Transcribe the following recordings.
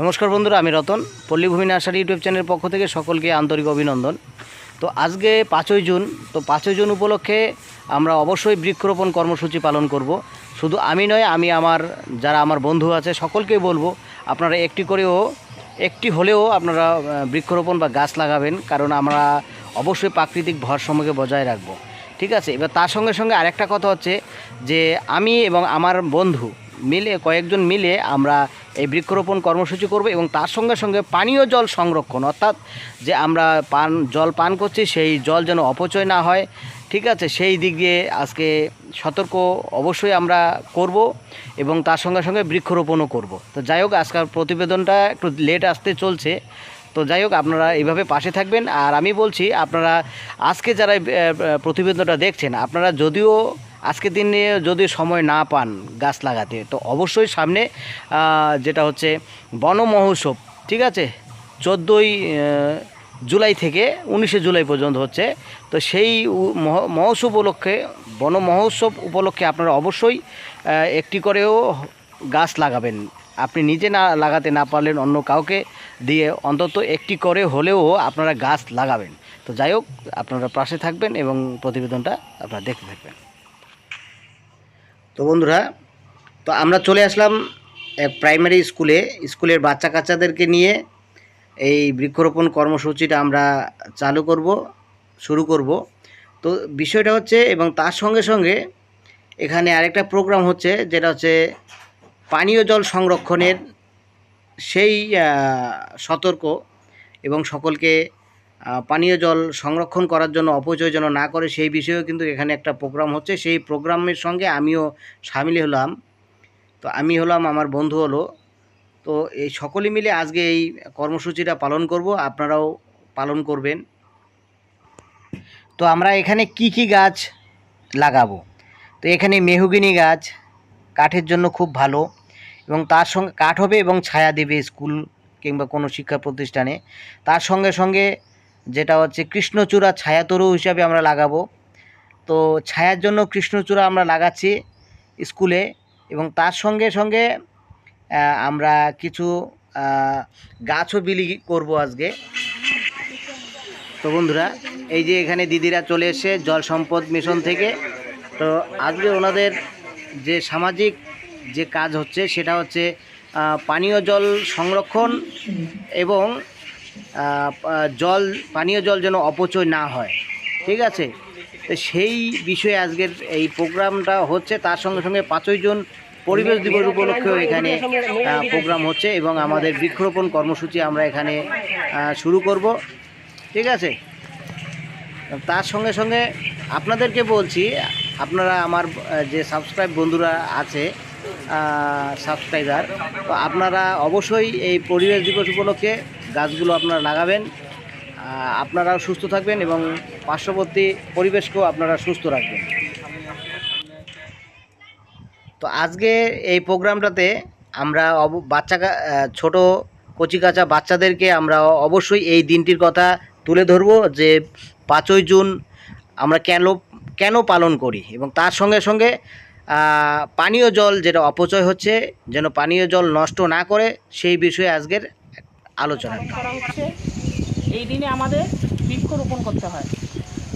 নমস্কার বন্ধুরা, আমি রতন। পল্লীভূমি নার্সারি ইউটিউব চ্যানেলের পক্ষ থেকে সকলকে আন্তরিক অভিনন্দন। তো আজকে পাঁচই জুন, তো পাঁচই জুন উপলক্ষে আমরা অবশ্যই বৃক্ষরোপণ কর্মসূচি পালন করব। শুধু আমি নয়, আমি আমার, যারা আমার বন্ধু আছে, সকলকেই বলব, আপনারা একটি করেও, একটি হলেও আপনারা বৃক্ষরোপণ বা গাছ লাগাবেন, কারণ আমরা অবশ্যই প্রাকৃতিক ভারসাম্যকে বজায় রাখব। ঠিক আছে? এবার তার সঙ্গে সঙ্গে আরেকটা কথা হচ্ছে যে, আমি এবং আমার বন্ধু মিলে, কয়েকজন মিলে আমরা এই বৃক্ষরোপণ কর্মসূচি করব এবং তার সঙ্গে সঙ্গে পানীয় জল সংরক্ষণ, অর্থাৎ যে আমরা পান, জল পান করছি সেই জল যেন অপচয় না হয়। ঠিক আছে? সেই দিক দিয়ে আজকে সতর্ক অবশ্যই আমরা করব এবং তার সঙ্গে সঙ্গে বৃক্ষরোপণও করব। তো যাই হোক আজকাল প্রতিবেদনটা একটু লেট আসতে চলছে। তো যাই হোক, আপনারা এইভাবে পাশে থাকবেন। আর আমি বলছি, আপনারা আজকে যারা প্রতিবেদনটা দেখছেন, আপনারা যদিও আজকের দিনে যদি সময় না পান গাছ লাগাতে, তো অবশ্যই সামনে যেটা হচ্ছে বন মহোৎসব, ঠিক আছে? চোদ্দোই জুলাই থেকে উনিশে জুলাই পর্যন্ত হচ্ছে। তো সেই মহ- মহোৎসব উপলক্ষে, বন মহোৎসব উপলক্ষে আপনারা অবশ্যই একটি করেও গাছ লাগাবেন। আপনি নিজে না, লাগাতে না পারলেন অন্য কাউকে দিয়ে অন্তত একটি করে হলেও আপনারা গাছ লাগাবেন। তো যাই হোক, আপনারা পাশে থাকবেন এবং প্রতিবেদনটা আপনারা দেখতে থাকবেন। তো বন্ধুরা, তো আমরা চলে আসলাম এক প্রাইমারি স্কুলে স্কুলের বাচ্চা কাচ্চাদেরকে নিয়ে এই বৃক্ষরোপণ কর্মসূচিটা আমরা চালু করব, শুরু করব। তো বিষয়টা হচ্ছে এবং তার সঙ্গে সঙ্গে এখানে আরেকটা প্রোগ্রাম হচ্ছে, যেটা হচ্ছে পানীয় জল সংরক্ষণের সেই সতর্ক এবং সকলকে পানীয় জল সংরক্ষণ করার জন্য অপচয় যেন না করে, সেই বিষয়েও কিন্তু এখানে একটা প্রোগ্রাম হচ্ছে। সেই প্রোগ্রামের সঙ্গে আমিও সামিল হলাম। তো আমি হলাম আমার বন্ধু হলো। তো এই সকলে মিলে আজকে এই কর্মসূচিটা পালন করব, আপনারাও পালন করবেন। তো আমরা এখানে কি কি গাছ লাগাবো? তো এখানে মেহুগিনি গাছ কাঠের জন্য খুব ভালো এবং তার সঙ্গে, কাঠ হবে এবং ছায়া দেবে স্কুল কিংবা কোনো শিক্ষা প্রতিষ্ঠানে। তার সঙ্গে সঙ্গে যেটা হচ্ছে কৃষ্ণচূড়া ছায়াতরু হিসাবে আমরা লাগাবো। তো ছায়ার জন্য কৃষ্ণচূড়া আমরা লাগাচ্ছি স্কুলে এবং তার সঙ্গে সঙ্গে আমরা কিছু গাছও বিলি করব আজকে। তো বন্ধুরা, এই যে এখানে দিদিরা চলে এসে জল সম্পদ মিশন থেকে। তো আজকে ওনাদের যে সামাজিক যে কাজ হচ্ছে সেটা হচ্ছে পানীয় জল সংরক্ষণ এবং জল, পানীয় জল যেন অপচয় না হয়। ঠিক আছে? তো সেই বিষয়ে আজকের এই প্রোগ্রামটা হচ্ছে। তার সঙ্গে সঙ্গে পাঁচই জন পরিবেশ দিবস উপলক্ষেও এখানে প্রোগ্রাম হচ্ছে এবং আমাদের বৃক্ষরোপণ কর্মসূচি আমরা এখানে শুরু করব। ঠিক আছে? তার সঙ্গে সঙ্গে আপনাদেরকে বলছি, আপনারা আমার যে সাবস্ক্রাইব বন্ধুরা আছে সাবস্ক্রাইবার, তো আপনারা অবশ্যই এই পরিবেশ দিবস উপলক্ষে গাছগুলো আপনারা লাগাবেন আপনারাও সুস্থ থাকবেন এবং পার্শ্ববর্তী পরিবেশকেও আপনারা সুস্থ রাখবেন। তো আজকে এই প্রোগ্রামটাতে আমরা বাচ্চা ছোট কচিকাচা বাচ্চাদেরকে আমরা অবশ্যই এই দিনটির কথা তুলে ধরবো যে পাঁচই জুন আমরা কেন কেন পালন করি এবং তার সঙ্গে সঙ্গে পানীয় জল যেটা অপচয় হচ্ছে, যেন পানীয় জল নষ্ট না করে, সেই বিষয়ে আজকের আলোচনা করা হচ্ছে, এই দিনে আমাদের বৃক্ষরোপণ করতে হয়।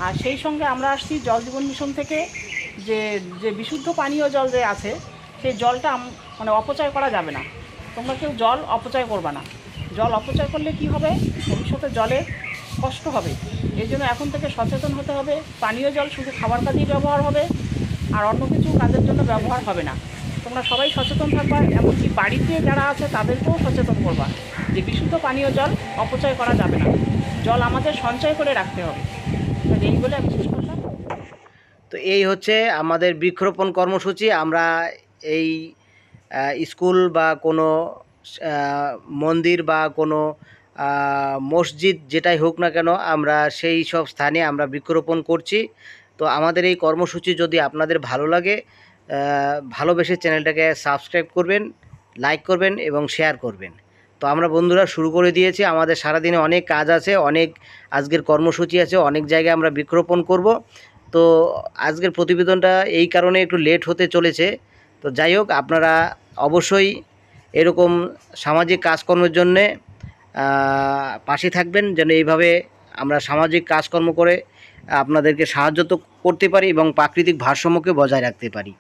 আর সেই সঙ্গে আমরা আসছি জল জীবন মিশন থেকে, যে যে বিশুদ্ধ পানীয় জল যে আছে, সেই জলটা মানে অপচয় করা যাবে না। তোমরা কেউ জল অপচয় করবে না। জল অপচয় করলে কি হবে? ভবিষ্যতে জলে কষ্ট হবে। এই জন্য এখন থেকে সচেতন হতে হবে। পানীয় জল শুধু খাবার কাজেই ব্যবহার হবে, আর অন্য কিছু কাজের জন্য ব্যবহার হবে না। তোমরা সবাই সচেতন থাকবা, এমনকি বাড়িতে যারা আছে তাদেরকেও সচেতন করবা যে বিশুদ্ধ পানীয় জল অপচয় করা যাবে না। জল আমাদের সঞ্চয় করে রাখতে হবে। এই বলে আমি শেষ করলাম। তো এই হচ্ছে আমাদের বৃক্ষরোপণ কর্মসূচি। আমরা এই স্কুল বা কোনো মন্দির বা কোনো মসজিদ যেটাই হোক না কেন, আমরা সেই সব স্থানে আমরা বৃক্ষরোপণ করছি। তো আমাদের এই কর্মসূচি যদি আপনাদের ভালো লাগে ভালোবেসে চ্যানেলটাকে সাবস্ক্রাইব করবেন, লাইক করবেন এবং শেয়ার করবেন। তো আমরা বন্ধুরা শুরু করে দিয়েছি, আমাদের সারাদিনে অনেক কাজ আছে, অনেক আজকের কর্মসূচি আছে, অনেক জায়গায় আমরা বৃক্ষরোপণ করব। তো আজকের প্রতিবেদনটা এই কারণে একটু লেট হতে চলেছে। তো যাই হোক, আপনারা অবশ্যই এরকম সামাজিক কাজকর্মের জন্যে পাশে থাকবেন, যেন এইভাবে আমরা সামাজিক কাজকর্ম করে আপনাদেরকে সাহায্য তো করতে পারি এবং প্রাকৃতিক ভারসাম্যকে বজায় রাখতে পারি।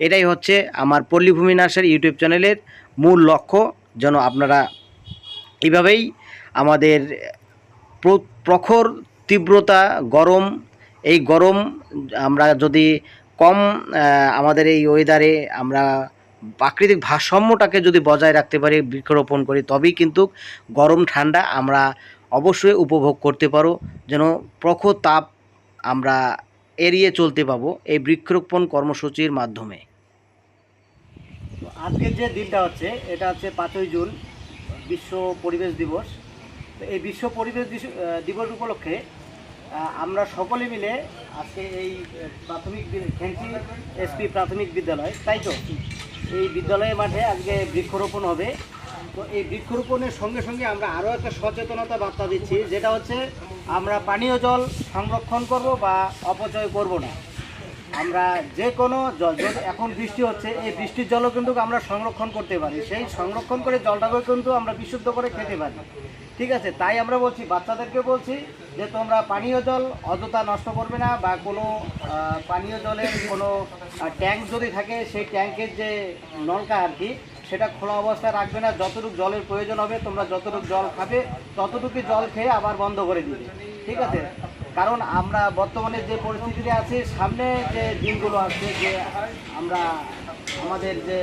এটাই হচ্ছে আমার পল্লীভূমি নার্সারি ইউটিউব চ্যানেলের মূল লক্ষ্য, যেন আপনারা এইভাবেই আমাদের প্রখর তীব্রতা, গরম, এই গরম, আমরা যদি কম আমাদের এই ওয়েদারে আমরা প্রাকৃতিক ভারসাম্যটাকে যদি বজায় রাখতে পারি, বৃক্ষরোপণ করি, তবেই কিন্তু গরম, ঠান্ডা আমরা অবশ্যই উপভোগ করতে পারো। যেন প্রখর তাপ আমরা এড়িয়ে চলতে পাবো এই বৃক্ষরোপণ কর্মসূচির মাধ্যমে। আজকের যে দিনটা হচ্ছে, এটা হচ্ছে পাঁচই জুন, বিশ্ব পরিবেশ দিবস। তো এই বিশ্ব পরিবেশ দিবস উপলক্ষে আমরা সকলে মিলে আজকে এই প্রাথমিক ফ্যান্সি এসপি প্রাথমিক বিদ্যালয়, তাই তো? এই বিদ্যালয়ের মাঠে আজকে বৃক্ষরোপণ হবে। তো এই বৃক্ষরোপণের সঙ্গে সঙ্গে আমরা আরও একটা সচেতনতা বার্তা দিচ্ছি, যেটা হচ্ছে আমরা পানীয় জল সংরক্ষণ করব বা অপচয় করব না। আমরা যে কোনো জল এখন বৃষ্টি হচ্ছে, এই বৃষ্টির জলও কিন্তু আমরা সংরক্ষণ করতে পারি। সেই সংরক্ষণ করে জলটাকে কিন্তু আমরা বিশুদ্ধ করে খেতে পারি। ঠিক আছে, তাই আমরা বলছি, বাচ্চাদেরকে বলছি যে তোমরা পানীয় জল অযথা নষ্ট করবে না বা কোনো পানীয় জলের কোনো ট্যাঙ্ক যদি থাকে, সেই ট্যাঙ্কের যে নলকা আর কি সেটা খোলা অবস্থায় রাখবে না। যতটুকু জলের প্রয়োজন হবে, তোমরা যতটুকু জল খাবে ততটুকু জল খেয়ে আবার বন্ধ করে দিবে। ঠিক আছে? কারণ আমরা বর্তমানে যে পরিস্থিতিতে আছি, সামনে যে দিনগুলো আসছে যে আমরা আমাদের যে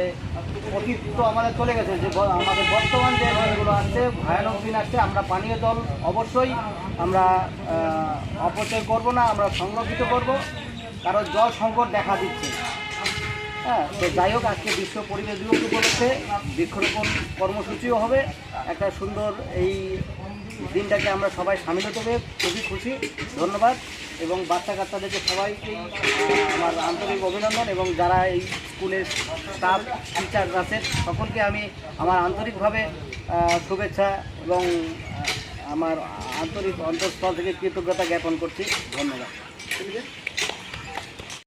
অতীত তো আমাদের চলে গেছে, যে আমাদের বর্তমান যে দিনগুলো আসছে ভয়ানক দিন আসছে, আমরা পানীয় জল অবশ্যই আমরা অপচয় করব না, আমরা সংরক্ষিত করব। কারণ জল সংকট দেখা দিচ্ছে। হ্যাঁ তো যাই হোক, আজকে বিশ্ব পরিবেশ দিবস উপলক্ষে বৃক্ষরোপণ কর্মসূচিও হবে। একটা সুন্দর এই দিনটাকে আমরা সবাই সামিল হতে খুবই খুশি। ধন্যবাদ। এবং বাচ্চা কাচ্চাদেরকে সবাইকেই আমার আন্তরিক অভিনন্দন। এবং যারা এই স্কুলের স্টাফ টিচার আছেন, সকলকে আমি আমার আন্তরিকভাবে শুভেচ্ছা এবং আমার আন্তরিক অন্তঃস্থল থেকে কৃতজ্ঞতা জ্ঞাপন করছি। ধন্যবাদ।